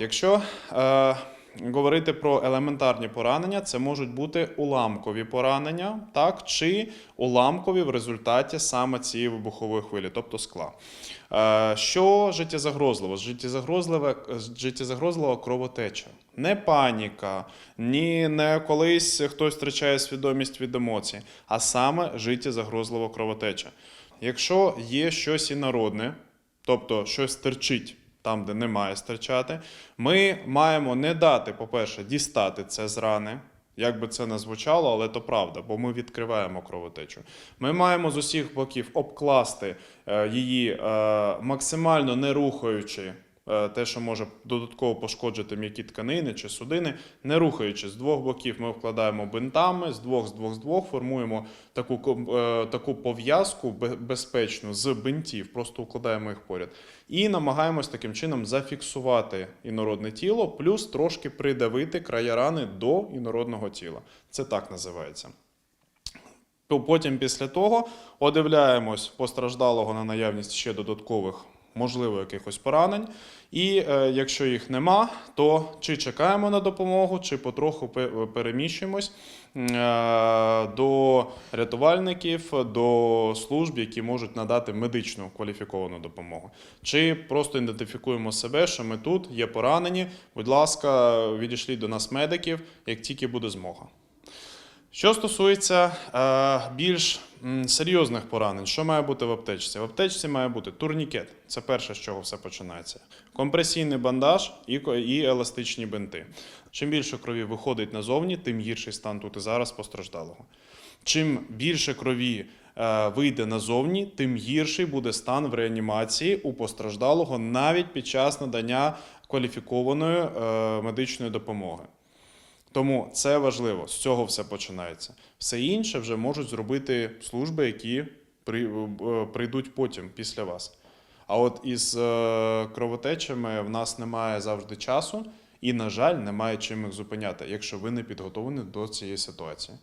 Якщо е, говорити про елементарні поранення, це можуть бути уламкові поранення, так, чи уламкові в результаті саме цієї вибухової хвилі, тобто скла. Е, що життєзагрозливо? Життєзагрозлива, життєзагрозлива кровотеча. Не паніка, ні не колись хтось втрачає свідомість від емоцій, а саме життєзагрозлива кровотеча. Якщо є щось інородне, тобто щось терчить там, де не має стирчати, ми маємо не дати, по-перше, дістати це з рани. Як би це не звучало, але то правда, бо ми відкриваємо кровотечу. Ми маємо з усіх боків обкласти е, її е, максимально не рухаючи те, що може додатково пошкоджити м'які тканини чи судини, не рухаючи з двох боків, ми вкладаємо бинтами, з двох, з двох, з двох формуємо таку, е, таку пов'язку безпечну з бинтів, просто укладаємо їх поряд. І намагаємось таким чином зафіксувати інородне тіло, плюс трошки придавити края рани до інородного тіла. Це так називається. Потім після того одивляємось постраждалого на наявність ще додаткових, можливо, якихось поранень. І е, якщо їх нема, то чи чекаємо на допомогу, чи потроху переміщуємось е, до рятувальників, до служб, які можуть надати медичну кваліфіковану допомогу. Чи просто ідентифікуємо себе, що ми тут, є поранені. Будь ласка, відійшліть до нас медиків, як тільки буде змога. Що стосується е, більш серйозних поранень, що має бути в аптечці? В аптечці має бути турнікет. Це перше, з чого все починається. Компресійний бандаж і, еластичні бинти. Чим більше крові виходить назовні, тим гірший стан тут і зараз постраждалого. Чим більше крові е, вийде назовні, тим гірший буде стан в реанімації у постраждалого навіть під час надання кваліфікованої е, медичної допомоги. Тому це важливо, з цього все починається. Все інше вже можуть зробити служби, які е, прийдуть потім після вас. А от із е, кровотечами в нас немає завжди часу, і, на жаль, немає чим їх зупиняти, якщо ви не підготовлені до цієї ситуації.